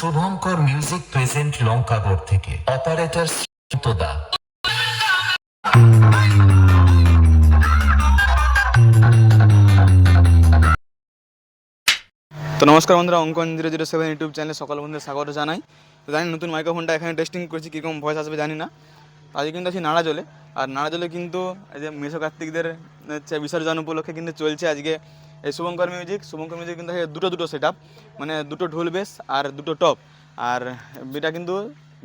Shubhankar music present থেকে। Operator দা তো নমস্কার বন্ধুরা অঙ্কন জিরো জিরো সেভেন ইউটিউব চ্যানেলে সকল বন্ধুদের স্বাগত জানাই। তো জানি নতুন মাইক্রোফোনটা এখানে টেস্টিং করেছি কীরকম ভয়েস আসবে জানি না। আজকে কিন্তু আছি নাড়াজলে। আর নাড়াজলে কিন্তু এই যে মেসো কার্তিকদের হচ্ছে বিসর্জন উপলক্ষে কিন্তু চলছে আজকে। এই শুভঙ্কর মিউজিক শুভঙ্কর মিউজিক কিন্তু দুটো দুটো সেট মানে দুটো ঢোল বেস আর দুটো টপ আর এটা কিন্তু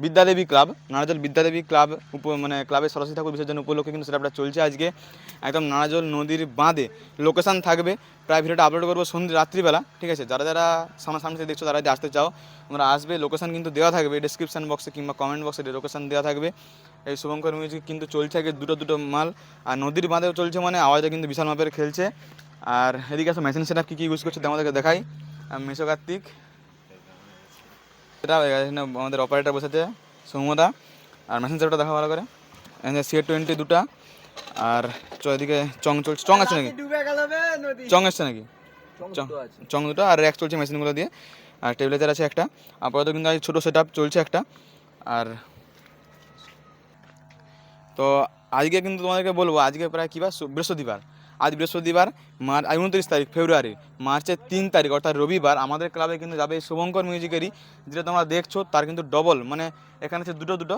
বিদ্যাদেবী ক্লাব নাড়াজল বিদ্যাদেবী ক্লাব উপ মানে ক্লাবের সরস্বতী ঠাকুর বিসর্জন উপলক্ষে কিন্তু সেটা চলছে আজকে। একদম নানাজল নদীর বাঁধে লোকেশান থাকবে। প্রায় ভিডিওটা আপলোড করব সন্ধ্যে রাত্রিবেলা, ঠিক আছে? যারা যারা সামনাসামনি দেখছ তারা যদি আসতে চাও। তোমরা আসবে লোকেশান কিন্তু দেওয়া থাকবে ডিসক্রিপশান বক্সে কিংবা কমেন্ট বক্সে লোকেশান দেওয়া থাকবে। এই শুভঙ্কর মিউজিক কিন্তু চলছে আগে দুটো দুটো মাল। আর নদীর বাঁধেও চলছে মানে আওয়াজটা কিন্তু বিশাল মাপের খেলছে। আর এদিকে আছে মেশিন সেট আপ কী কী ইউজ করছে আমাদেরকে দেখাই। মেসো কার্তিক সেটা আমাদের অপারেটর বসেছে সৌমদা। আর মেশিন সেটটা দেখা ভালো করে। এখানে সি টোয়েন্টি দুটা। আর চ এদিকে চং চলছে চং আছে নাকি? চং এসছে নাকি? চং চং দুটো আর র্যাক চলছে মেশিনগুলো দিয়ে। আর টেবিলাইজার আছে একটা। আপাতত কিন্তু ছোটো সেট চলছে একটা। আর তো আজকে কিন্তু তোমাদেরকে বলব আজকে প্রায় কী বার? সু- বৃহস্পতিবার। আজ বৃহস্পতিবার মার্চ উনত্রিশ তারিখ, ফেব্রুয়ারি, মার্চের তিন তারিখ, অর্থাৎ রবিবার, আমাদের ক্লাবে কিন্তু যাবে শুভঙ্কর মিউজিকেরই, যেটা তোমরা দেখছ, তার কিন্তু ডবল মানে এখানে আছে দুটো দুটো,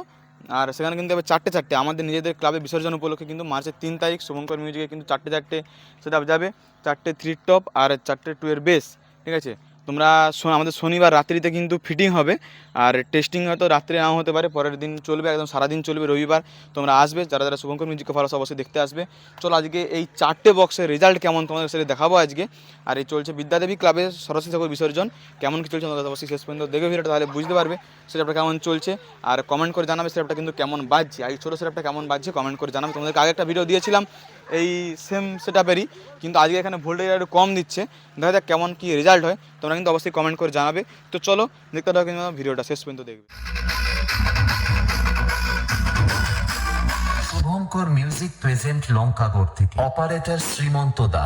আর সেখানে কিন্তু চারটে চারটে, আমাদের নিজেদের ক্লাবে বিসর্জন উপলক্ষে কিন্তু মার্চের তিন তারিখ শুভঙ্কর মিউজিকে কিন্তু চারটে চারটে সেটা যাবে, চারটে থ্রি টপ আর চারটে টু এর বেস ঠিক আছে? তোমরা আমাদের শনিবার রাত্রিতে কিন্তু ফিটিং হবে। আর টেস্টিং হয়তো রাত্রে নাও হতে পারে, পরের দিন চলবে, একদম সারাদিন চলবে, রবিবার তোমরা আসবে, যারা যারা শুভঙ্কর মিউজিককে ফলো অবশ্যই দেখতে আসবে। চলো আজকে এই চারটে বক্সের রেজাল্ট কেমন তোমাদের সাথে দেখাবো আজকে। আর এই চলছে বিদ্যাদেবী ক্লাবে সরস্বতী ঠাকুর বিসর্জন। কেমন কি চলছে তোমাদের অবশ্যই শেষ পর্যন্ত দেখবে ভিডিওটা, তাহলে বুঝতে পারবে সেটআপটা কেমন চলছে। আর কমেন্ট করে জানাবে সেটআপটা কিন্তু কেমন বাজছে। আর এই ছোটো সেটআপটা কেমন বাজছে কমেন্ট করে জানাবে। তোমাদেরকে আগে একটা ভিডিও দিয়েছিলাম এই সেম সেটআপেরই কিন্তু আজকে এখানে ভোল্টেজ একটু কম দিচ্ছে। দেখা যাক কেমন কি রেজাল্ট হয়। তোমরা কিন্তু অবশ্যই কমেন্ট করে জানাবে। তো চলো, দেখতে থাকো কিন্তু ভিডিওটা, শেষ পর্যন্ত দেখবে। শুভঙ্কর মিউজিক প্রেজেন্ট লঙ্কাগড় থেকে। অপারেটর শ্রীমন্ত দা।